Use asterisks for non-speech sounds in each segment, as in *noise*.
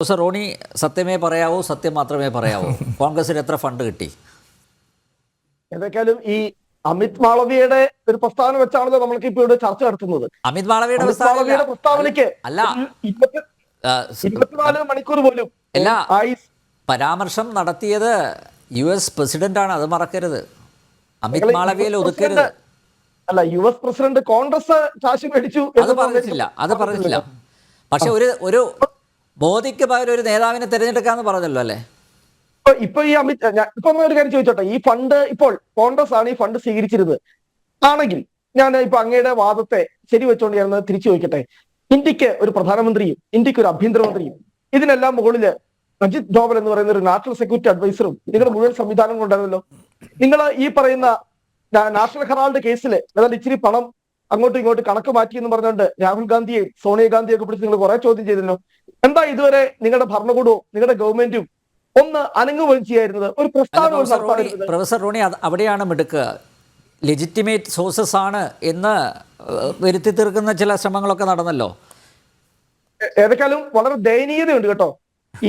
Professor Roni സത്യമേ പറയാവോ സത്യം മാത്രമേ പറയാവൂ? *laughs* കോൺഗ്രസിന് എത്ര ഫണ്ട് കിട്ടി? ഏതൊക്കെയാലും ഈ അമിത് മാളവിയുടെ ഒരു പ്രസ്താവന വെച്ചാണല്ലോ നമ്മൾക്ക് ഇപ്പോൾ ഇവിടെ ചർച്ച നടത്തുന്നത്. അമിത് മാളവിയുടെ പ്രസ്താവനയ്ക്ക് അല്ല ഇരുപത്തിനാല് മണിക്കൂർ പോലും അല്ല. പരാമർശം നടത്തിയത് യു എസ് പ്രസിഡന്റ് ആണ് അത് മറക്കരുത്. അമിത് മാളവിയെ മാളവിയയിൽ ഒതുക്കരുത്. അല്ല യു എസ് പ്രസിഡന്റ് കോൺഗ്രസ് കാശ് മേടിച്ചു അത് എന്ന് പറഞ്ഞിട്ടില്ല അത് പറഞ്ഞിട്ടില്ല. പക്ഷെ ഒരു ഒരു മോദിക്ക് പകരം ഒരു നേതാവിനെ തിരഞ്ഞെടുക്കാന്ന് പറഞ്ഞല്ലോ അല്ലേ? ഇപ്പൊ ഈ അമിത് ഇപ്പൊ ഒരു കാര്യം ചോദിച്ചോട്ടെ. ഈ ഫണ്ട് ഇപ്പോൾ കോൺഗ്രസ് ആണ് ഈ ഫണ്ട് സ്വീകരിച്ചിരുന്നത്. ആണെങ്കിൽ ഞാൻ ഇപ്പൊ അങ്ങയുടെ വാദത്തെ ശരി വെച്ചോണ്ട് ഞാൻ തിരിച്ചു ചോദിക്കട്ടെ. ഇന്ത്യയ്ക്ക് ഒരു പ്രധാനമന്ത്രിയും ഇന്ത്യയ്ക്ക് ഒരു ആഭ്യന്തരമന്ത്രിയും ഇതിനെല്ലാം മുകളിൽ അജിത് ഡോവൽ എന്ന് പറയുന്ന ഒരു നാഷണൽ സെക്യൂരിറ്റി അഡ്വൈസറും നിങ്ങളുടെ മുഴുവൻ സംവിധാനം കൊണ്ടായിരുന്നല്ലോ നിങ്ങൾ ഈ പറയുന്ന നാഷണൽ ഹെറാൾഡ് കേസിൽ ഏതാണ്ട് ഇച്ചിരി പണം അങ്ങോട്ടും ഇങ്ങോട്ടും കണക്ക് മാറ്റി എന്ന് പറഞ്ഞുകൊണ്ട് രാഹുൽ ഗാന്ധിയെയും സോണിയാഗാന്ധിയെ ഒക്കെ പിടിച്ച് നിങ്ങൾ കുറെ ചോദ്യം ചെയ്തല്ലോ എന്താ ഇതുവരെ നിങ്ങളുടെ ഭരണകൂടവും നിങ്ങളുടെ ഗവൺമെന്റും ഒന്ന് അനങ്ങുകയും ചെയ്യായിരുന്നത് ഒരു പ്രസ്താവന പ്രൊഫസർ റോണി അവിടെയാണ് മിടുക്ക്. ലെജിറ്റിമേറ്റ് സോഴ്സസ് ആണ് എന്ന് വരുത്തി തീർക്കുന്ന ചില ശ്രമങ്ങളൊക്കെ നടന്നല്ലോ. ഏതൊക്കെയാലും വളരെ ദയനീയതയുണ്ട് കേട്ടോ.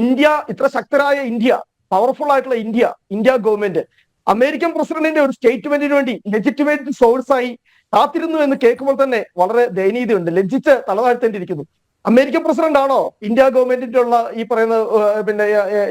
ഇന്ത്യ ഇത്ര ശക്തരായ ഇന്ത്യ പവർഫുൾ ആയിട്ടുള്ള ഇന്ത്യ ഇന്ത്യ ഗവൺമെന്റ്. അമേരിക്കൻ പ്രസിഡന്റിന്റെ ഒരു സ്റ്റേറ്റ്മെന്റിന് വേണ്ടി ലെജിറ്റിമേറ്റ് സോഴ്സായി ആയി കാത്തിരുന്നു എന്ന് കേൾക്കുമ്പോൾ തന്നെ വളരെ ദയനീയതയുണ്ട്. ലജ്ജിച്ച് തലതാഴ്ത്തേണ്ടിയിരിക്കുന്നു. അമേരിക്കൻ പ്രസിഡന്റ് ആണോ ഇന്ത്യ ഗവൺമെന്റിന്റെ ഉള്ള ഈ പറയുന്ന പിന്നെ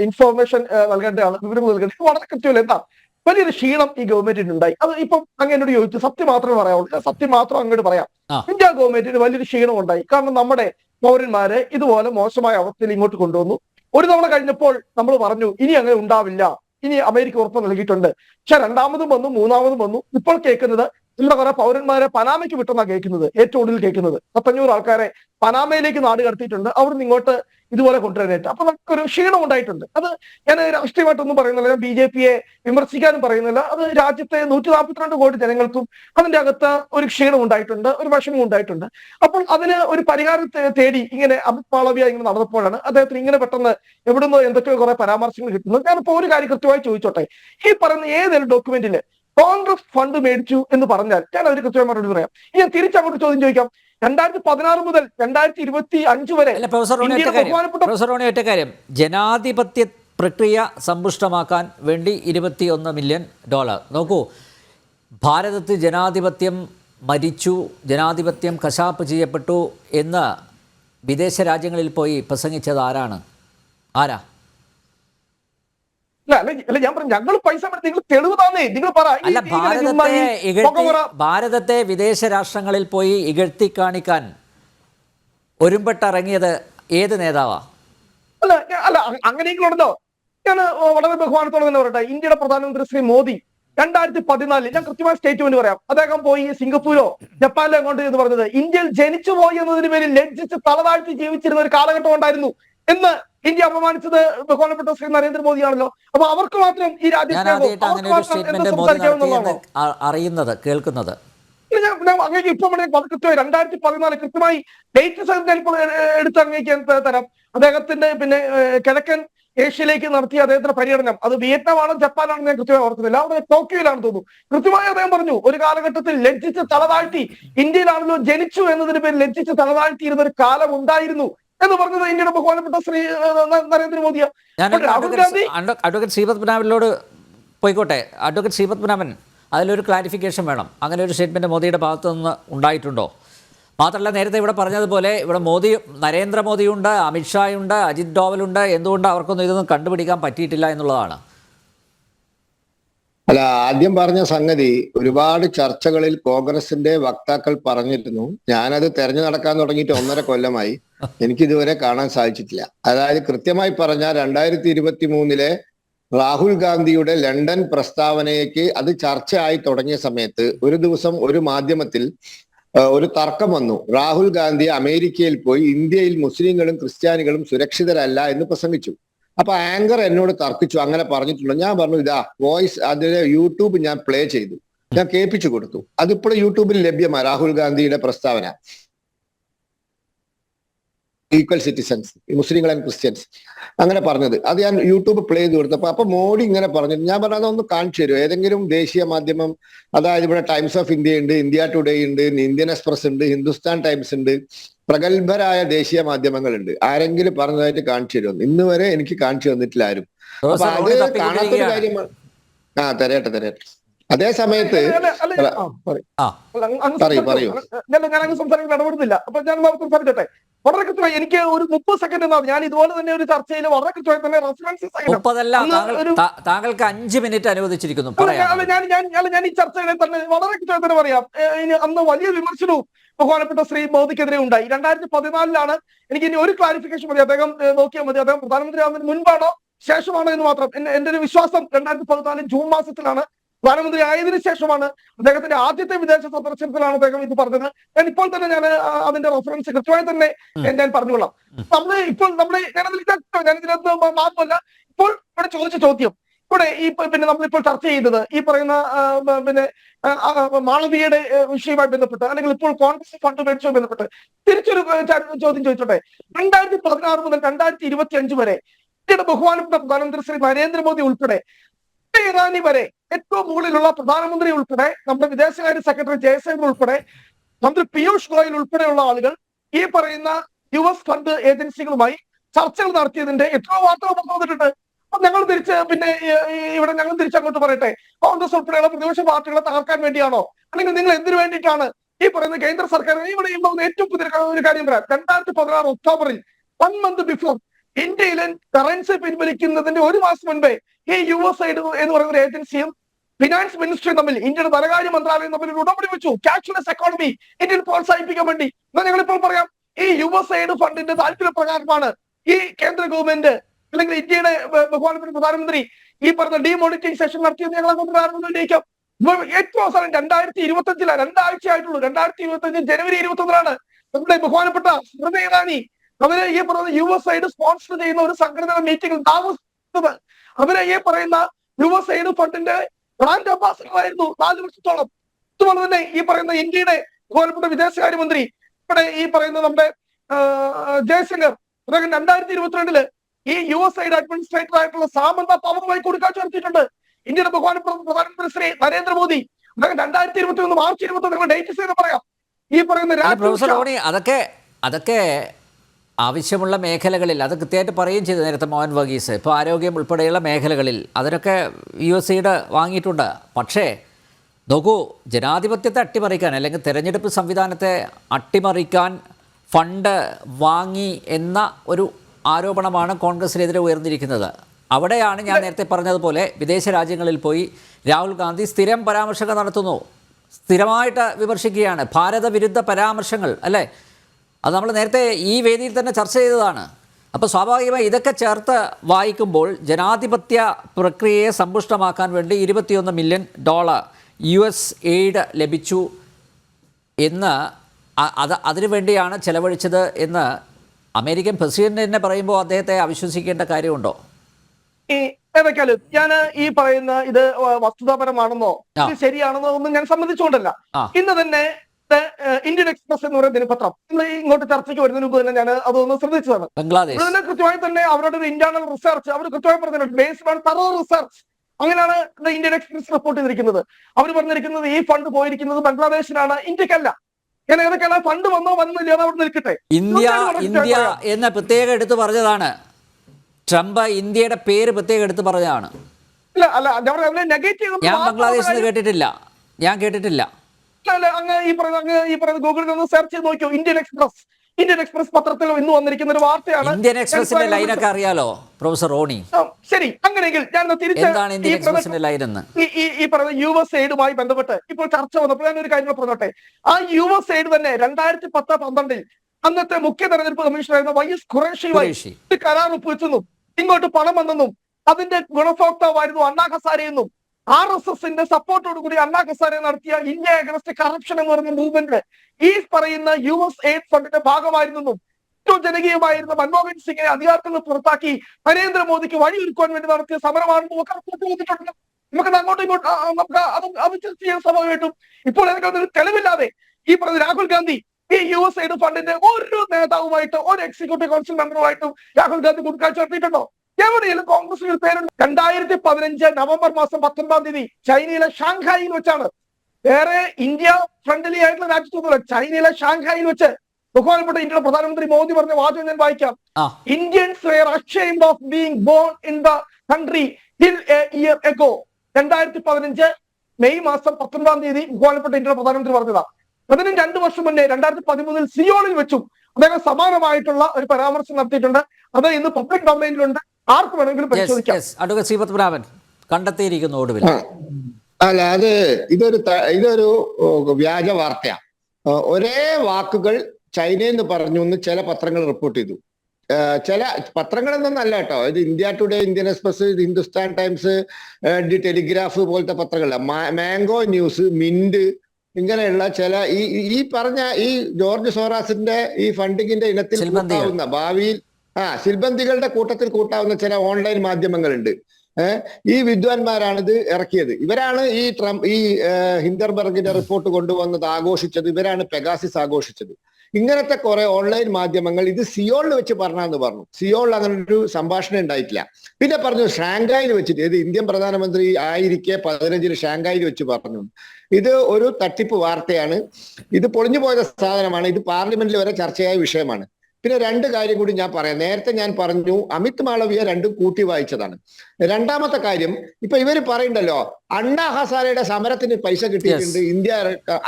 ഇൻഫോർമേഷൻ നൽകേണ്ട ആൾ വിവരങ്ങൾ നൽകേണ്ട വളരെ കൃത്യമല്ല എന്താ? വലിയൊരു ക്ഷീണം ഈ ഗവൺമെന്റിന് ഉണ്ടായി. അത് ഇപ്പം അങ്ങ് എന്നോട് ചോദിച്ചു സത്യം മാത്രമേ പറയാവുള്ളൂ. സത്യം മാത്രം അങ്ങോട്ട് പറയാം. ഇന്ത്യ ഗവൺമെന്റിന് വലിയൊരു ക്ഷീണം ഉണ്ടായി. കാരണം നമ്മുടെ പൗരന്മാരെ ഇതുപോലെ മോശമായ അവസ്ഥയിൽ ഇങ്ങോട്ട് കൊണ്ടുവന്നു. ഒരു തവണ കഴിഞ്ഞപ്പോൾ നമ്മൾ പറഞ്ഞു ഇനി അങ്ങനെ ഉണ്ടാവില്ല. ഇനി അമേരിക്ക ഉറപ്പ് നൽകിയിട്ടുണ്ട്. പക്ഷെ രണ്ടാമതും വന്നു മൂന്നാമതും വന്നു. ഇപ്പോൾ കേൾക്കുന്നത് നമ്മുടെ കുറെ പൗരന്മാരെ പനാമയ്ക്ക് വിട്ടെന്നാ കേൾക്കുന്നത് ഏറ്റവും ഒടുവിൽ കേൾക്കുന്നത്. പത്തഞ്ഞൂറ് ആൾക്കാരെ പനാമയിലേക്ക് നാട് കടത്തിയിട്ടുണ്ട്. അവിടുന്ന് ഇങ്ങോട്ട് ഇതുപോലെ കൊണ്ടുവരാനായിട്ട്. അപ്പൊ നമുക്കൊരു ക്ഷീണം ഉണ്ടായിട്ടുണ്ട്. അത് ഞാൻ രാഷ്ട്രീയമായിട്ടൊന്നും പറയുന്നില്ല. ഞാൻ ബി ജെ പിയെ വിമർശിക്കാനും പറയുന്നില്ല. അത് രാജ്യത്തെ നൂറ്റി നാൽപ്പത്തിരണ്ട് കോടി ജനങ്ങൾക്കും അതിന്റെ അകത്ത് ഒരു ക്ഷീണം ഉണ്ടായിട്ടുണ്ട് ഒരു വിഷമം ഉണ്ടായിട്ടുണ്ട്. അപ്പോൾ അതിന് ഒരു പരിഹാരം തേടി ഇങ്ങനെ അമിത് മാളവ്യ ഇങ്ങനെ നടന്നപ്പോഴാണ് അദ്ദേഹത്തിന് ഇങ്ങനെ പെട്ടെന്ന് എവിടുന്നോ എന്തൊക്കെയോ കുറെ പരാമർശങ്ങൾ കിട്ടുന്നത്. ഞാനിപ്പോ ഒരു കാര്യം കൃത്യമായി ചോദിച്ചോട്ടെ. ഈ പറയുന്ന ഏതെങ്കിലും ഡോക്യുമെന്റിൽ കോൺഗ്രസ് ഫണ്ട് മേടിച്ചു എന്ന് പറഞ്ഞാൽ ഞാൻ അവർ കൃത്യമായി മറുപടി പറയാം. ഞാൻ തിരിച്ചങ്ങോട്ട് ചോദ്യം ചോദിക്കാം. രണ്ടായിരത്തി പതിനാറ് മുതൽ രണ്ടായിരത്തി ഇരുപത്തി അഞ്ച് വരെ പ്രൊഫസർ റോണി ജനാധിപത്യ പ്രക്രിയ സമ്പുഷ്ടമാക്കാൻ വേണ്ടി ഇരുപത്തിയൊന്ന് മില്യൺ ഡോളർ നോക്കൂ ഭാരതത്തിൽ ജനാധിപത്യം മരിച്ചു ജനാധിപത്യം കശാപ്പ് ചെയ്യപ്പെട്ടു എന്ന് വിദേശ രാജ്യങ്ങളിൽ പോയി പ്രസംഗിച്ചത് ആരാണ്? ആരാ? അല്ല ഞാൻ പറഞ്ഞു ഞങ്ങൾ പൈസ നിങ്ങൾ തെളിവ് തന്നേ. നിങ്ങൾ പറ. ഭാരതത്തെ വിദേശ രാഷ്ട്രങ്ങളിൽ പോയി ഇകഴ്ത്തി കാണിക്കാൻ ഒരുമ്പെട്ടിറങ്ങിയത് ഏത് നേതാവാ? അല്ല അല്ല അങ്ങനെയെങ്കിലുണ്ടോ ഞാൻ വളരെ ബഹുമാനത്തോടെ തന്നെ പറയട്ടെ. ഇന്ത്യയുടെ പ്രധാനമന്ത്രി ശ്രീ മോദി രണ്ടായിരത്തി പതിനാലിൽ ഞാൻ കൃത്യമായ സ്റ്റേറ്റ്മെന്റ് പറയാം. അദ്ദേഹം പോയി സിംഗപ്പൂരോ ജപ്പാനിലോ അങ്ങോട്ട് എന്ന് പറഞ്ഞത് ഇന്ത്യയിൽ ജനിച്ചു പോയി എന്നതിന് പേരിൽ ലജ്ജിച്ച് തലതാഴ്ത്തി ജീവിച്ചിരുന്ന ഒരു കാലഘട്ടം ഉണ്ടായിരുന്നു എന്ന് ഇന്ത്യ അപമാനിച്ചത് ബഹുമാനപ്പെട്ട ശ്രീ നരേന്ദ്രമോദിയാണല്ലോ. അപ്പൊ അവർക്ക് മാത്രം ഈ രാജ്യത്തെ അറിയുന്നത് കേൾക്കുന്നത്. അങ്ങേക്ക് ഇപ്പൊ കൃത്യമായി രണ്ടായിരത്തി പതിനാല് കൃത്യമായി ഡേറ്റ് എടുത്ത് അങ്ങേക്ക് തരാം. അദ്ദേഹത്തിന്റെ പിന്നെ കിഴക്കൻ ഏഷ്യയിലേക്ക് നടത്തിയ അദ്ദേഹത്തിന്റെ പര്യടനം. അത് വിയറ്റ്നാം ആണോ ജപ്പാനാണോ ഞാൻ കൃത്യമായി ഓർക്കുന്നില്ല അവിടെ ടോക്കിയോയിലാണ് തോന്നുന്നു. കൃത്യമായി അദ്ദേഹം പറഞ്ഞു ഒരു കാലഘട്ടത്തിൽ ലജ്ജിച്ച് തലതാഴ്ത്തി ഇന്ത്യയിലാണല്ലോ ജനിച്ചു എന്നതിന് പേര് ലജ്ജിച്ച് തലതാഴ്ത്തിയിരുന്ന ഒരു കാലം ഉണ്ടായിരുന്നു. എന്ന് പറഞ്ഞത് ഇന്ത്യയുടെ ബഹുമാനപ്പെട്ട ശ്രീ നരേന്ദ്രമോദിയാ. രാഹുൽ ഗാന്ധി അഡ്വക്കേറ്റ് ശ്രീപത്മനാഭനിലോട് പോയിക്കോട്ടെ. അഡ്വക്കേറ്റ് ശ്രീപത്മനാഭൻ അതിലൊരു ക്ലാരിഫിക്കേഷൻ വേണം. അങ്ങനെ ഒരു സ്റ്റേറ്റ്മെന്റ് മോദിയുടെ ഭാഗത്തു നിന്ന് ഉണ്ടായിട്ടുണ്ടോ? മാത്രമല്ല നേരത്തെ ഇവിടെ പറഞ്ഞതുപോലെ ഇവിടെ മോദി നരേന്ദ്രമോദിയുണ്ട് അമിത്ഷായുണ്ട് അജിത് ഡോവലുണ്ട് എന്തുകൊണ്ട് അവർക്കൊന്നും ഇതൊന്നും കണ്ടുപിടിക്കാൻ പറ്റിയിട്ടില്ല എന്നുള്ളതാണ്? അല്ല ആദ്യം പറഞ്ഞ സംഗതി ഒരുപാട് ചർച്ചകളിൽ കോൺഗ്രസിന്റെ വക്താക്കൾ പറഞ്ഞിരുന്നു. ഞാനത് തെരഞ്ഞു നടക്കാൻ തുടങ്ങിയിട്ട് ഒന്നര കൊല്ലമായി. എനിക്ക് ഇതുവരെ കാണാൻ സാധിച്ചിട്ടില്ല. അതായത് കൃത്യമായി പറഞ്ഞാൽ രണ്ടായിരത്തി ഇരുപത്തി മൂന്നിലെ രാഹുൽ ഗാന്ധിയുടെ ലണ്ടൻ പ്രസ്താവനയ്ക്ക് അത് ചർച്ചയായി തുടങ്ങിയ സമയത്ത് ഒരു ദിവസം ഒരു മാധ്യമത്തിൽ ഒരു തർക്കം വന്നു. രാഹുൽ ഗാന്ധി അമേരിക്കയിൽ പോയി ഇന്ത്യയിൽ മുസ്ലിങ്ങളും ക്രിസ്ത്യാനികളും സുരക്ഷിതരല്ല എന്ന് പ്രസംഗിച്ചു. അപ്പൊ ആങ്കർ എന്നോട് തർക്കിച്ചു അങ്ങനെ പറഞ്ഞിട്ടുണ്ടോ. ഞാൻ പറഞ്ഞു ഇതാ വോയിസ് അതിലെ യൂട്യൂബ് ഞാൻ പ്ലേ ചെയ്തു. ഞാൻ കേൾപ്പിച്ചു കൊടുത്തു. അതിപ്പോഴും യൂട്യൂബിൽ ലഭ്യമാണ് രാഹുൽ ഗാന്ധിയുടെ പ്രസ്താവന. ഈക്വൽ സിറ്റിസൺസ് മുസ്ലിങ്ങൾ ആൻഡ് ക്രിസ്ത്യൻസ്. അങ്ങനെ പറഞ്ഞത്. അത് ഞാൻ യൂട്യൂബ് പ്ലേ ചെയ്ത് കൊടുത്തപ്പോ അപ്പൊ മോഡി ഇങ്ങനെ പറഞ്ഞു ഞാൻ പറഞ്ഞത് അതൊന്ന് കാണിച്ചു തരുമോ? ഏതെങ്കിലും ദേശീയ മാധ്യമം അതായത് ഇവിടെ ടൈംസ് ഓഫ് ഇന്ത്യ ഉണ്ട് ഇന്ത്യ ടുഡേ ഉണ്ട് ഇന്ത്യൻ എക്സ്പ്രസ് ഉണ്ട് ഹിന്ദുസ്ഥാൻ ടൈംസ് ഉണ്ട് പ്രഗത്ഭരായ ദേശീയ മാധ്യമങ്ങളുണ്ട്. ആരെങ്കിലും പറഞ്ഞതായിട്ട് കാണിച്ചു തരുമോ ഇന്ന് വരെ എനിക്ക് കാണിച്ചു തന്നിട്ടില്ല ആരും. അപ്പൊ അത് കാണാത്തൊരു കാര്യമാണ് ആ തരട്ടെ തരട്ടെ. അതേ സമയത്ത് പറയ്. പറയൂ. ഞാൻ അങ്ങ് സംസാരിക്കാൻ ഇടപെടുന്നില്ല. അപ്പൊ ഞാൻ സംസാരിക്കട്ടെ. വളരെ കൃത്യമായി എനിക്ക് ഒരു മുപ്പത് സെക്കൻഡ് എന്നാണ് ഞാൻ ഇതുപോലെ തന്നെ ഒരു ചർച്ചയിൽ വളരെ കൃത്യമായി തന്നെ താ- താങ്കൾക്ക് അഞ്ച് മിനിറ്റ് അനുവദിച്ചിരിക്കുന്നു. ഞാൻ- ഞാൻ ഞാൻ ഈ ചർച്ചകളെ തന്നെ വളരെ കൃത്യമായി തന്നെ പറയാം. ഇനി അന്ന് വലിയ വിമർശനവും ബഹുമാനപ്പെട്ട ശ്രീ മോദിക്കെതിരെ ഉണ്ടായി. രണ്ടായിരത്തി പതിനാലിലാണ് എനിക്ക് ഇനി ഒരു ക്ലാരിഫിക്കേഷൻ മതി. അദ്ദേഹം നോക്കിയാൽ മതി. അദ്ദേഹം പ്രധാനമന്ത്രി ആവുന്നതിന് മുൻപാണോ ശേഷമാണോ എന്ന് മാത്രം. എന്റെ ഒരു വിശ്വാസം രണ്ടായിരത്തി പതിനാല് ജൂൺ മാസത്തിലാണ് പ്രധാനമന്ത്രി ആയതിനു ശേഷമാണ് അദ്ദേഹത്തിന്റെ ആദ്യത്തെ വിദേശ സന്ദർശനത്തിലാണ് അദ്ദേഹം ഇത് പറഞ്ഞത്. ഞാൻ ഇപ്പോൾ തന്നെ ഞാൻ അതിന്റെ റെഫറൻസ് കൃത്യമായി തന്നെ. ഞാൻ പറഞ്ഞുകൊള്ളാം. നമ്മൾ ഇപ്പോൾ ഞാനതിൽ ഇതിനകത്ത് ഞാൻ ഇതിനകത്ത് മാത്രമല്ല ഇപ്പോൾ ഇവിടെ ചോദിച്ച ചോദ്യം. ഇവിടെ ഈ പിന്നെ നമ്മളിപ്പോൾ ചർച്ച ചെയ്തത് ഈ പറയുന്ന പിന്നെ മാളവിയുടെ വിഷയവുമായി ബന്ധപ്പെട്ട് അല്ലെങ്കിൽ ഇപ്പോൾ കോൺഗ്രസ് ഫണ്ട് മേടിച്ചുമായി ബന്ധപ്പെട്ട് തിരിച്ചൊരു ചോദ്യം ചോദിച്ചോട്ടെ? രണ്ടായിരത്തി പതിനാറ് മുതൽ രണ്ടായിരത്തി ഇരുപത്തി അഞ്ച് വരെ ഇന്ത്യയുടെ ബഹുമാനപ്പെട്ട പ്രധാനമന്ത്രി ശ്രീ നരേന്ദ്രമോദി ഉൾപ്പെടെ ഇറാനി വരെ ഏറ്റവും മുകളിലുള്ള പ്രധാനമന്ത്രി ഉൾപ്പെടെ നമ്മുടെ വിദേശകാര്യ സെക്രട്ടറി ജയശങ്കർ ഉൾപ്പെടെ മന്ത്രി പീയൂഷ് ഗോയൽ ഉൾപ്പെടെയുള്ള ആളുകൾ ഈ പറയുന്ന യു എസ് ഫണ്ട് ഏജൻസികളുമായി ചർച്ചകൾ നടത്തിയതിന്റെ എത്രയോ വാർത്തകൾ പുറത്തു വന്നിട്ടുണ്ട്. അപ്പൊ ഞങ്ങൾ തിരിച്ച് പിന്നെ ഇവിടെ ഞങ്ങൾ തിരിച്ചങ്ങോട്ട് പറയട്ടെ? കോൺഗ്രസ് ഉൾപ്പെടെയുള്ള പ്രതിപക്ഷ പാർട്ടികളെ തകർക്കാൻ വേണ്ടിയാണോ? അല്ലെങ്കിൽ നിങ്ങൾ എന്തിനു വേണ്ടിയിട്ടാണ് ഈ പറയുന്ന കേന്ദ്ര സർക്കാർ ഇവിടെ ഉണ്ടാകുന്ന ഏറ്റവും പുതിയ ഒരു കാര്യം പറയാം. രണ്ടായിരത്തി പതിനാറ് ഒക്ടോബറിൽ വൺ മന്ത് ബിഫോർ ഇന്ത്യയിലെ കറൻസി പിൻവലിക്കുന്നതിന്റെ ഒരു മാസം മുൻപേ ഈ യു എസ് ഐ എന്ന് പറയുന്ന ഒരു ഏജൻസിയും ഫിനാൻസ് മിനിസ്ട്രിയും തമ്മിൽ ഇന്ത്യയുടെ ധനകാര്യ മന്ത്രാലയം തമ്മിൽ ഒരു ഉടമ്പടി വെച്ചു ക്യാഷ്ലെസ് എക്കോണമി ഇന്ത്യയിൽ പ്രോത്സാഹിപ്പിക്കാൻ വേണ്ടി. എന്നാൽ ഞങ്ങളിപ്പോൾ പറയാം ഈ യു എസ് ഐഡ് ഫണ്ടിന്റെ താല്പര്യപ്രകാരമാണ് ഈ കേന്ദ്ര ഗവൺമെന്റ് അല്ലെങ്കിൽ ഇന്ത്യയുടെ ബഹുമാനപ്പെട്ട പ്രധാനമന്ത്രി ഈ പറഞ്ഞ ഡിമോണിറ്റൈസേഷൻ നടത്തിയത് ഞങ്ങളെ കൊണ്ട് ഉന്നയിക്കാം. ഏറ്റവും അവസാനം രണ്ടായിരത്തി ഇരുപത്തി അഞ്ചിലാണ് രണ്ടാഴ്ച ആയിട്ടുള്ളൂ രണ്ടായിരത്തി ഇരുപത്തി അഞ്ച് ജനുവരി ഇരുപത്തി ഒന്നിലാണ് നമ്മുടെ ബഹുമാനപ്പെട്ട സ്മൃതി ഇറാനി അവർ ഈ പറയുന്ന യു എസ് ഐഡ് സ്പോൺസർ ചെയ്യുന്ന ഒരു സംഘടന മീറ്റിംഗിൽ താമസിച്ചത്. അവരെ ഈ പറയുന്ന യു എസ് ഐഡ് ഫണ്ടിന്റെ ബ്രാൻഡ് അംബാസഡർ ആയിരുന്നു നാല് വർഷത്തോളം. അതുപോലെ തന്നെ ഈ പറയുന്ന ഇന്ത്യയുടെ ബഹുമാനപ്പെട്ട വിദേശകാര്യമന്ത്രി ഇവിടെ ഈ പറയുന്ന നമ്മുടെ ജയശങ്കർ അദ്ദേഹം രണ്ടായിരത്തി ഇരുപത്തിരണ്ടിൽ ഈ യു എസ് ഐഡ് അഡ്മിനിസ്ട്രേറ്റർ ആയിട്ടുള്ള സാമന്ത പവറുമായി കൊടുക്കാൻ ചേർത്തിട്ടുണ്ട് ഇന്ത്യയുടെ ബഹുമാനപ്പെട്ട പ്രധാനമന്ത്രി ശ്രീ നരേന്ദ്രമോദി അദ്ദേഹം രണ്ടായിരത്തി ഇരുപത്തി ഒന്ന് മാർച്ച് ഇരുപത്തി ഒന്ന് ഡേറ്റ് ചെയ്ത് പറയാം. ഈ പറയുന്ന അതൊക്കെ അതൊക്കെ ആവശ്യമുള്ള മേഖലകളിൽ അത് കൃത്യമായിട്ട് പറയുകയും ചെയ്തു നേരത്തെ മോഹൻ വർഗീസ്. ഇപ്പോൾ ആരോഗ്യം ഉൾപ്പെടെയുള്ള മേഖലകളിൽ അതിനൊക്കെ യു എസ് സിയുടെ വാങ്ങിയിട്ടുണ്ട്. പക്ഷേ നോക്കൂ ജനാധിപത്യത്തെ അട്ടിമറിക്കാൻ അല്ലെങ്കിൽ തെരഞ്ഞെടുപ്പ് സംവിധാനത്തെ അട്ടിമറിക്കാൻ ഫണ്ട് വാങ്ങി എന്ന ഒരു ആരോപണമാണ് കോൺഗ്രസിനെതിരെ ഉയർന്നിരിക്കുന്നത്. അവിടെയാണ് ഞാൻ നേരത്തെ പറഞ്ഞതുപോലെ വിദേശ രാജ്യങ്ങളിൽ പോയി രാഹുൽ ഗാന്ധി സ്ഥിരം പരാമർശങ്ങൾ നടത്തുന്നു. സ്ഥിരമായിട്ട് വിമർശിക്കുകയാണ്. ഭാരത വിരുദ്ധ പരാമർശങ്ങൾ അല്ലേ? അത് നമ്മൾ നേരത്തെ ഈ വേദിയിൽ തന്നെ ചർച്ച ചെയ്തതാണ്. അപ്പോൾ സ്വാഭാവികമായി ഇതൊക്കെ ചേർത്ത് വായിക്കുമ്പോൾ ജനാധിപത്യ പ്രക്രിയയെ സമ്പുഷ്ടമാക്കാൻ വേണ്ടി ഇരുപത്തിയൊന്ന് million dollar U S aid ലഭിച്ചു എന്ന് അത് അതിനു വേണ്ടിയാണ് ചെലവഴിച്ചത് എന്ന് അമേരിക്കൻ പ്രസിഡന്റ് തന്നെ പറയുമ്പോൾ അദ്ദേഹത്തെ അവിശ്വസിക്കേണ്ട കാര്യമുണ്ടോ? ഈ ഏതൊക്കെയാലും ഞാൻ ഈ പറയുന്ന ഇത് വസ്തുതാപരമാണെന്നോ ശരിയാണെന്നോ ഒന്നും ഞാൻ സമ്മതിച്ചുകൊണ്ടല്ല. ഇന്ന് തന്നെ ഇന്ത്യൻ എക്സ്പ്രസ് എന്ന് പറയുന്ന ദിനപത്രം. നമ്മൾ ഇങ്ങോട്ട് ചർച്ചയ്ക്ക് വരുന്നതിന് മുമ്പ് തന്നെ ഞാൻ അതൊന്ന് ശ്രദ്ധിച്ചതാണ് ഇതിന് കൃത്യമായി തന്നെ അവരുടെ ഒരു ഇന്റേണൽ റിസർച്ച് അവർ കൃത്യമായി പറഞ്ഞിട്ടുണ്ട്. ബേസ്ഡ് ഓൺ തറോ റിസർച്ച് അങ്ങനെയാണ് ഇന്ത്യൻ എക്സ്പ്രസ് റിപ്പോർട്ട് ചെയ്തിരിക്കുന്നത്. അവർ പറഞ്ഞിരിക്കുന്നത് ഈ ഫണ്ട് പോയിരിക്കുന്നത് ബംഗ്ലാദേശിനാണ് ഇന്ത്യക്കല്ല. ഞാൻ ഏതൊക്കെയാണ് ഫണ്ട് വന്നോ വന്നില്ല അവിടെ നിൽക്കട്ടെ. ഇന്ത്യ ഇന്ത്യ എന്ന പ്രത്യേകം എടുത്തു പറഞ്ഞതാണ്. ട്രംപ് ഇന്ത്യയുടെ പേര് പ്രത്യേകം എടുത്തു പറഞ്ഞതാണ്. അതിനെ ഞാൻ ബംഗ്ലാദേശിൽ നിന്ന് കേട്ടിട്ടില്ല. ഞാൻ കേട്ടിട്ടില്ല. അല്ല അങ്ങ് ഈ പറയുന്ന അങ്ങ് ഈ പറയുന്ന ഗൂഗിളിൽ ഒന്ന് സെർച്ച് ചെയ്ത് നോക്കിയോ? ഇന്ത്യൻ എക്സ്പ്രസ് ഇന്ത്യൻ എക്സ്പ്രസ് പത്രത്തിൽ ഇന്ന് വന്നിരിക്കുന്ന ഒരു വാർത്തയാണ്. ഇന്ത്യൻ എക്സ്പ്രസിന്റെ ലൈൻ ലൈനൊക്കെ അറിയാലോ പ്രൊഫസർ റോണി? ശരി. അങ്ങനെയെങ്കിൽ ഞാൻ തിരിച്ച് ഈ പറയുന്ന- എന്ന് യു എസ് എയ്ഡുമായി ബന്ധപ്പെട്ട് ഇപ്പോൾ ചർച്ച വന്നപ്പോൾ ഞാൻ ഒരു കാര്യം പറഞ്ഞോട്ടെ. ആ യു എസ് എയ്ഡ് തന്നെ രണ്ടായിരത്തി പത്ത് പന്ത്രണ്ടിൽ അന്നത്തെ മുഖ്യ തെരഞ്ഞെടുപ്പ് കമ്മീഷണറായിരുന്ന വൈ എസ് ഖുറേഷിയുമായി കരാർ ഒപ്പുവെച്ചെന്നും ഇങ്ങോട്ട് പണം വന്നെന്നും അതിന്റെ ഗുണഭോക്താവായിരുന്നു അണ്ണാ ഹസാരെയെന്നും ആർ എസ് എസിന്റെ സപ്പോർട്ടോട് കൂടി അണ്ണാ ഹസാരെ നടത്തിയ ഇന്ത്യ അഗനസ്റ്റ് കറപ്ഷൻ എന്ന് പറയുന്ന മൂവ്മെന്റ് ഈ പറയുന്ന യു എസ് എയ്ഡ് ഫണ്ടിന്റെ ഭാഗമായിരുന്നെന്നും ഏറ്റവും ജനകീയമായിരുന്ന മൻമോഹൻ സിംഗിനെ അധികാരത്തിൽ നിന്ന് പുറത്താക്കി നരേന്ദ്രമോദിക്ക് വഴിയൊരുക്കുവാൻ വേണ്ടി നടത്തിയ സമരമാണെന്നും ഒക്കെ റിപ്പോർട്ട് ചെയ്തിട്ടുണ്ട് നമുക്കത് അങ്ങോട്ടും ഇങ്ങോട്ടും നമുക്ക് അത് അത് ചർച്ച ചെയ്യാൻ സ്വാഭാവികമായിട്ടും ഇപ്പോൾ അതിനൊരു തെളിവില്ലാതെ ഈ പറഞ്ഞ രാഹുൽ ഗാന്ധി ഈ യു എസ് എയ്ഡ് ഫണ്ടിന്റെ ഒരു നേതാവുമായിട്ട് ഒരു എക്സിക്യൂട്ടീവ് കൗൺസിൽ മെമ്പറുമായിട്ടും രാഹുൽ ഗാന്ധി കൂടിക്കാഴ്ച നടത്തിയിട്ടുണ്ടോ? എവിടെയെങ്കിലും കോൺഗ്രസിന് ഒരു പേരുണ്ട്. രണ്ടായിരത്തി പതിനഞ്ച് നവംബർ മാസം പത്തൊൻപതാം തീയതി ചൈനയിലെ ഷാങ്ഹായിൽ വെച്ചാണ്. വേറെ ഇന്ത്യ ഫ്രണ്ട്ലി ആയിട്ടുള്ള രാജ്യത്തൊന്നുമല്ല ചൈനയിലെ ഷാങ്ഹായിൽ വെച്ച് ബഹുമാനപ്പെട്ട ഇന്ത്യയുടെ പ്രധാനമന്ത്രി മോദി പറഞ്ഞ വാചകം ഞാൻ വായിക്കാം. Indians were ashamed of being born in the country till a year ago രണ്ടായിരത്തി പതിനഞ്ച് മെയ് മാസം പത്തൊൻപതാം തീയതി ബഹുമാനപ്പെട്ട ഇന്ത്യയുടെ പ്രധാനമന്ത്രി പറഞ്ഞതാ. അതിന് രണ്ടു വർഷം മുന്നേ രണ്ടായിരത്തി പതിമൂന്നിൽ സിയോളിൽ വെച്ചും അദ്ദേഹം സമാനമായിട്ടുള്ള ഒരു പരാമർശം നടത്തിയിട്ടുണ്ട്. അത് ഇന്ന് പബ്ലിക് ഡൊമൈനിലുണ്ട്. ആർക്ക് വേണമെങ്കിലും പരിശോധിക്കാം. അഡ്വക്കേറ്റ് കണ്ടെത്തിയിരിക്കുന്നു ഒടുവിൽ. അല്ല അത് ഇതൊരു ഇതൊരു വ്യാജ വാർത്തയാ. ഒരേ വാക്കുകൾ ചൈനയിൽ നിന്ന് പറഞ്ഞു എന്ന് ചില പത്രങ്ങൾ റിപ്പോർട്ട് ചെയ്തു. ചില പത്രങ്ങൾ എന്നല്ല കേട്ടോ. ഇത് India Today Indian Express Hindustan Times the the Telegraph പോലത്തെ പത്രങ്ങളല്ല. മാംഗോ ന്യൂസ് മിൻഡ് ഇങ്ങനെയുള്ള ചില ഈ ഈ- പറഞ്ഞ ഈ ജോർജ് സോറാസിന്റെ ഈ ഫണ്ടിങ്ങിന്റെ ഇനത്തിൽ ഭാവിയിൽ ആ സിൽബന്തികളുടെ കൂട്ടത്തിൽ കൂട്ടാവുന്ന ചില ഓൺലൈൻ മാധ്യമങ്ങളുണ്ട്. ഈ വിദ്വാൻമാരാണ് ഇത് ഇറക്കിയത്. ഇവരാണ് ഈ ട്രംപ് ഈ ഹിൻഡർബർഗിന്റെ റിപ്പോർട്ട് കൊണ്ടുവന്നത് ആഘോഷിച്ചത്. ഇവരാണ് പെഗാസിസ് ആഘോഷിച്ചത്. ഇങ്ങനത്തെ കുറെ ഓൺലൈൻ മാധ്യമങ്ങൾ ഇത് സിയോളിൽ വെച്ച് പറഞ്ഞാന്ന് പറഞ്ഞു. സിയോളിൽ അങ്ങനെ ഒരു സംഭാഷണം ഉണ്ടായിട്ടില്ല. പിന്നെ പറഞ്ഞു ഷാങ്കായിൽ വെച്ചിട്ട് ഇത് ഇന്ത്യൻ പ്രധാനമന്ത്രി ആയിരിക്കെ പതിനഞ്ചിന് ഷാങ്കായിൽ വെച്ച് പറഞ്ഞു. ഇത് ഒരു തട്ടിപ്പ് വാർത്തയാണ്. ഇത് പൊളിഞ്ഞു പോയ സാധനമാണ്. ഇത് പാർലമെന്റിൽ വരെ ചർച്ചയായ വിഷയമാണ്. പിന്നെ രണ്ട് കാര്യം കൂടി ഞാൻ പറയാം. നേരത്തെ ഞാൻ പറഞ്ഞു അമിത് മാളവിയ രണ്ടും കൂട്ടി വായിച്ചതാണ്. രണ്ടാമത്തെ കാര്യം ഇപ്പൊ ഇവർ പറയണ്ടല്ലോ അണ്ണാ ഹസാരയുടെ സമരത്തിന് പൈസ കിട്ടിയിട്ടുണ്ട് ഇന്ത്യ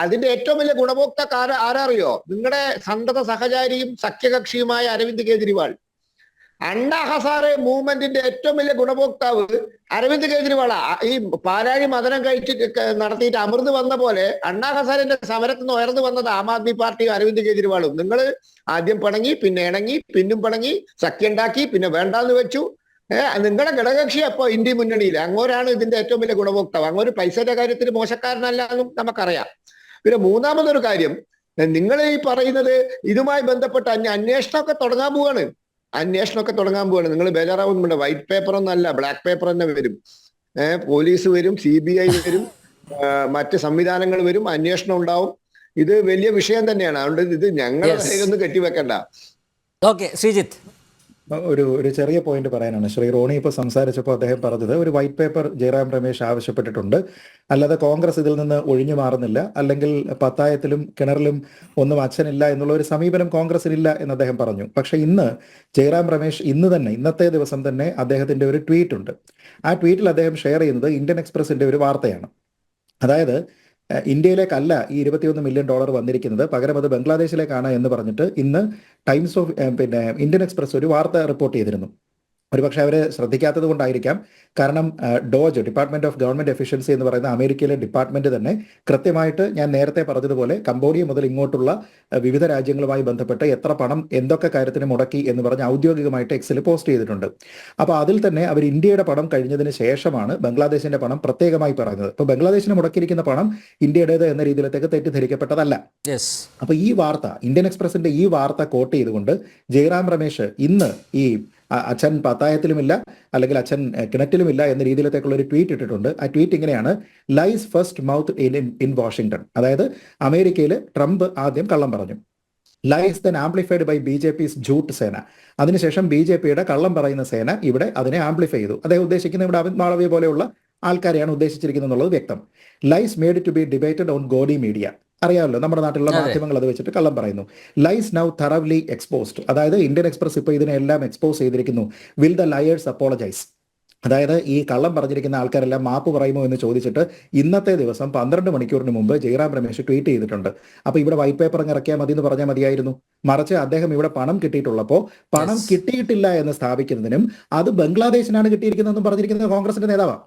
അതിന്റെ ഏറ്റവും വലിയ ഗുണഭോക്താക്കാര ആരാ ആരാറിയോ നിങ്ങളുടെ സന്തത സഹചാരിയും സഖ്യകക്ഷിയുമായ അരവിന്ദ് കെജ്രിവാൾ. അണ്ണാ ഹസാറെ മൂവ്മെന്റിന്റെ ഏറ്റവും വലിയ ഗുണഭോക്താവ് അരവിന്ദ് കേജ്രിവാള. ഈ പാലാഴി മദനം കഴിച്ചിട്ട് നടത്തിയിട്ട് അമൃത് വന്ന പോലെ അണ്ണാ ഹസാറിന്റെ സമരത്തിൽ നിന്ന് ഉയർന്നു വന്നത് ആം ആദ്മി പാർട്ടിയും അരവിന്ദ് കെജ്രിവാളും. നിങ്ങൾ ആദ്യം പണങ്ങി പിന്നെ ഇണങ്ങി പിന്നും പണങ്ങി സഖ്യം ഉണ്ടാക്കി പിന്നെ വേണ്ടാന്ന് വെച്ചു. ഏഹ് നിങ്ങളുടെ ഘടകകക്ഷി അപ്പോ ഇന്ത്യ മുന്നണിയിൽ അങ്ങോരാണ് ഇതിന്റെ ഏറ്റവും വലിയ ഗുണഭോക്താവ്. അങ്ങോര് പൈസയുടെ കാര്യത്തിൽ മോശക്കാരനല്ല എന്നും നമുക്കറിയാം. പിന്നെ മൂന്നാമതൊരു കാര്യം നിങ്ങൾ ഈ പറയുന്നത് ഇതുമായി ബന്ധപ്പെട്ട അന്വ- അന്വേഷണമൊക്കെ തുടങ്ങാൻ പോവാണ്. അന്വേഷണമൊക്കെ തുടങ്ങാൻ പോവാണ്. നിങ്ങൾ ബേജാറാവുന്നു വൈറ്റ് പേപ്പർ ഒന്നല്ല ബ്ലാക്ക് പേപ്പർ തന്നെ വരും. ഏഹ് പോലീസ് വരും സി ബി ഐ വരും മറ്റ് സംവിധാനങ്ങൾ വരും അന്വേഷണം ഉണ്ടാവും. ഇത് വലിയ വിഷയം തന്നെയാണ്. അതുകൊണ്ട് ഇത്. കയ്യിലൊന്നും കെട്ടിവെക്കണ്ട. ഓക്കെ ശ്രീജിത്ത് ഒരു ഒരു ചെറിയ പോയിന്റ് പറയാനാണ്. ശ്രീ റോണി ഇപ്പോൾ സംസാരിച്ചപ്പോൾ അദ്ദേഹം പറഞ്ഞത് ഒരു വൈറ്റ് പേപ്പർ ജയറാം രമേശ് ആവശ്യപ്പെട്ടിട്ടുണ്ട്. അല്ലാതെ കോൺഗ്രസ് ഇതിൽ നിന്ന് ഒഴിഞ്ഞു മാറുന്നില്ല. അല്ലെങ്കിൽ പത്തായത്തിലും കിണറിലും ഒന്നും അച്ഛനില്ല എന്നുള്ള ഒരു സമീപനം കോൺഗ്രസിനില്ല എന്ന് അദ്ദേഹം പറഞ്ഞു. പക്ഷെ ഇന്ന് ജയറാം രമേശ് ഇന്ന് തന്നെ ഇന്നത്തെ ദിവസം തന്നെ അദ്ദേഹത്തിന്റെ ഒരു ട്വീറ്റ് ഉണ്ട്. ആ ട്വീറ്റിൽ അദ്ദേഹം ഷെയർ ചെയ്യുന്നത് ഇന്ത്യൻ എക്സ്പ്രസിന്റെ ഒരു വാർത്തയാണ്. അതായത് ഇന്ത്യയിലേക്കല്ല ഈ ഇരുപത്തിയൊന്ന് മില്യൺ ഡോളർ വന്നിരിക്കുന്നത്. പകരം അത് ബംഗ്ലാദേശിലേക്കാണ് എന്ന് പറഞ്ഞിട്ട് ഇന്ന് ടൈംസ് ഓഫ് പിന്നെ ഇന്ത്യൻ എക്സ്പ്രസ് ഒരു വാർത്ത റിപ്പോർട്ട് ചെയ്തിരുന്നു. ഒരുപക്ഷെ അവർ ശ്രദ്ധിക്കാത്തത് കൊണ്ടായിരിക്കാം. കാരണം DOGE department of government efficiency എന്ന് പറയുന്ന അമേരിക്കയിലെ ഡിപ്പാർട്ട്മെന്റ് തന്നെ കൃത്യമായിട്ട് ഞാൻ നേരത്തെ പറഞ്ഞതുപോലെ കംബോഡിയ മുതൽ ഇങ്ങോട്ടുള്ള വിവിധ രാജ്യങ്ങളുമായി ബന്ധപ്പെട്ട് എത്ര പണം എന്തൊക്കെ കാര്യത്തിന് മുടക്കി എന്ന് പറഞ്ഞ് ഔദ്യോഗികമായിട്ട് എക്സിൽ പോസ്റ്റ് ചെയ്തിട്ടുണ്ട്. അപ്പോൾ അതിൽ തന്നെ അവർ ഇന്ത്യയുടെ പണം കഴിഞ്ഞതിന് ശേഷമാണ് ബംഗ്ലാദേശിന്റെ പണം പ്രത്യേകമായി പറയുന്നത്. അപ്പൊ ബംഗ്ലാദേശിന് മുടക്കിയിരിക്കുന്ന പണം ഇന്ത്യയുടേത് എന്ന രീതിയിലത്തേക്ക് തെറ്റിദ്ധരിക്കപ്പെട്ടതല്ല. യെസ് അപ്പൊ ഈ വാർത്ത ഇന്ത്യൻ എക്സ്പ്രസിന്റെ ഈ വാർത്ത കോട്ട് ചെയ്തുകൊണ്ട് ജയറാം രമേശ് ഇന്ന് ഈ അച്ഛൻ പത്തായത്തിലുമില്ല അല്ലെങ്കിൽ അച്ഛൻ കിണറ്റിലുമില്ല എന്ന രീതിയിലത്തേക്കുള്ള ഒരു ട്വീറ്റ് ഇട്ടിട്ടുണ്ട്. ആ ട്വീറ്റ് ഇങ്ങനെയാണ്. Lies first mouth in in Washington അതായത് അമേരിക്കയിൽ ട്രംപ് ആദ്യം കള്ളം പറഞ്ഞു. Lies then amplified by B J P's jhooth sena അതിനുശേഷം ബി ജെ പിയുടെ കള്ളം പറയുന്ന സേന ഇവിടെ അതിനെ ആംപ്ലിഫൈ ചെയ്തു. അദ്ദേഹം ഉദ്ദേശിക്കുന്ന ഇവിടെ അമിത് മാളവ്യ പോലെയുള്ള ആൾക്കാരെയാണ് ഉദ്ദേശിച്ചിരിക്കുന്നത് എന്നുള്ളത് വ്യക്തം. Lies made to be debated on godi media അറിയാമല്ലോ നമ്മുടെ നാട്ടിലുള്ള. മാധ്യമങ്ങൾ അത് വെച്ചിട്ട് കള്ളം പറയുന്നു. ലൈസ് നൗ തറവ്ലി എക്സ്പോസ്ഡ് അതായത് ഇന്ത്യൻ എക്സ്പ്രസ് ഇപ്പോൾ ഇതിനെല്ലാം എക്സ്പോസ് ചെയ്തിരിക്കുന്നു. വിൽ ദ ലയേഴ്സ് അപ്പോളജൈസ് അതായത് ഈ കള്ളം പറഞ്ഞിരിക്കുന്ന ആൾക്കാരെല്ലാം മാപ്പ് പറയുമോ എന്ന് ചോദിച്ചിട്ട് ഇന്നത്തെ ദിവസം പന്ത്രണ്ട് മണിക്കൂറിന് മുമ്പ് ജയറാം രമേശ് ട്വീറ്റ് ചെയ്തിട്ടുണ്ട്. അപ്പൊ ഇവിടെ വൈറ്റ് പേപ്പർ ഇറക്കിയാൽ മതി എന്ന് പറഞ്ഞാൽ മതിയായിരുന്നു. മറിച്ച് അദ്ദേഹം ഇവിടെ പണം കിട്ടിയിട്ടുള്ളപ്പോൾ പണം കിട്ടിയിട്ടില്ല എന്ന് സ്ഥാപിക്കുന്നതിനും അത് ബംഗ്ലാദേശിനാണ് കിട്ടിയിരിക്കുന്നതെന്നും പറഞ്ഞിരിക്കുന്നത് കോൺഗ്രസിന്റെ നേതാവാണ്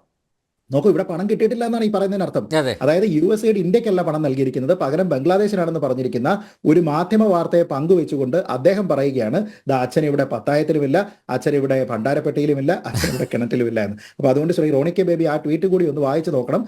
നോക്കൂ ഇവിടെ പണം കിട്ടിയിട്ടില്ല എന്നാണ് ഈ പറയുന്നതിന് അർത്ഥം. അതായത് യു എസ് എയുടെ ഇന്ത്യക്കല്ല പണം നൽകിയിരിക്കുന്നത് പകരം ബംഗ്ലാദേശിനാണെന്ന് പറഞ്ഞിരിക്കുന്ന ഒരു മാധ്യമ വാർത്തയെ പങ്കുവെച്ചുകൊണ്ട് അദ്ദേഹം പറയുകയാണ് ദാ അച്ഛൻ ഇവിടെ പത്തായത്തിലുമില്ല അച്ഛൻ ഇവിടെ ഭണ്ഡാരപ്പെട്ടിയിലുമില്ല അച്ഛൻ ഇവിടെ കിണറ്റിലുമില്ല എന്ന്. അപ്പൊ അതുകൊണ്ട് ശ്രീ റോണിക്ക ബേബി ആ ട്വീറ്റ് കൂടി ഒന്ന് വായിച്ചു നോക്കണം.